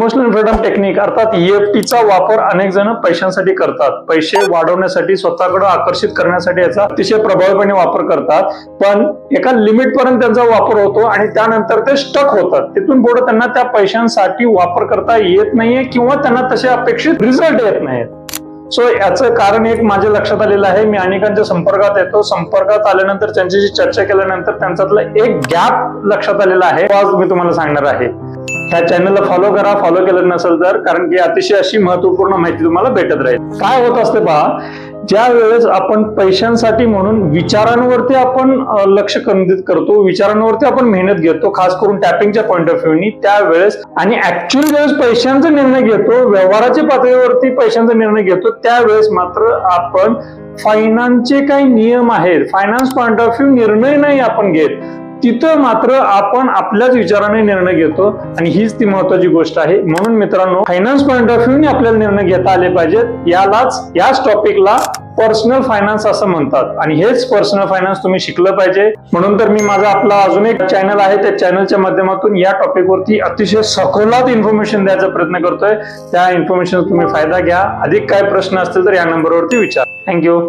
Emotional freedom technique अर्थात ईएफटीचा चा वापर अनेक जण पैशांसाठी करतात. पैसे वाढवण्यासाठी स्वतःकडे आकर्षित करण्यासाठी याचा अतिशय प्रभावीपणे वापर करतात. पण एका लिमिट पर्यंत त्यांचा वापर होतो आणि त्यानंतर ते स्टक होतात. तिथून पुढे त्यांना त्या पैशांसाठी वापर करता येत नाहीये किंवा त्यांना तसे अपेक्षित रिझल्ट येत नाहीत सो याचं कारण एक माझ्या लक्षात आलेलं आहे. मी अनेकांच्या संपर्कात येतो. संपर्कात आल्यानंतर त्यांच्याशी चर्चा केल्यानंतर त्यांच्यातला एक गॅप लक्षात आलेला आहे. आज मी तुम्हाला सांगणार आहे. ह्या चॅनलला फॉलो करा फॉलो केलं नसेल तर कारण की अतिशय अशी महत्त्वपूर्ण माहिती तुम्हाला भेटत राहील. काय होत असते पहा ज्या वेळेस आपण पैशांसाठी म्हणून विचारांवरती आपण लक्ष केंद्रित करतो विचारांवरती आपण मेहनत घेतो खास करून टॅपिंगच्या पॉईंट ऑफ व्ह्यूनी त्यावेळेस आणि ऍक्च्युअली ज्यावेळेस पैशांचा निर्णय घेतो व्यवहाराच्या पातळीवरती पैशांचा निर्णय घेतो त्यावेळेस मात्र आपण फायनान्सचे काही नियम आहेत. फायनान्स पॉईंट ऑफ व्ह्यू निर्णय नाही आपण घेत. तिथं मात्र आपण आपल्याच विचाराने निर्णय घेतो आणि हीच ती महत्वाची गोष्ट आहे. म्हणून मित्रांनो फायनान्स पॉईंट ऑफ व्ह्यूने आपल्याला निर्णय घेता आले पाहिजेत. यालाच याच टॉपिकला पर्सनल फायनान्स असं म्हणतात. आणि हेच पर्सनल फायनान्स तुम्ही शिकलं पाहिजे. म्हणून तर मी माझा आपला अजून एक चॅनल आहे. त्या चॅनलच्या माध्यमातून या टॉपिकवरती अतिशय सखोलात इन्फॉर्मेशन द्यायचा प्रयत्न करतोय. त्या इन्फॉर्मेशन तुम्ही फायदा घ्या. अधिक काय प्रश्न असतील तर या नंबरवरती विचार. थँक्यू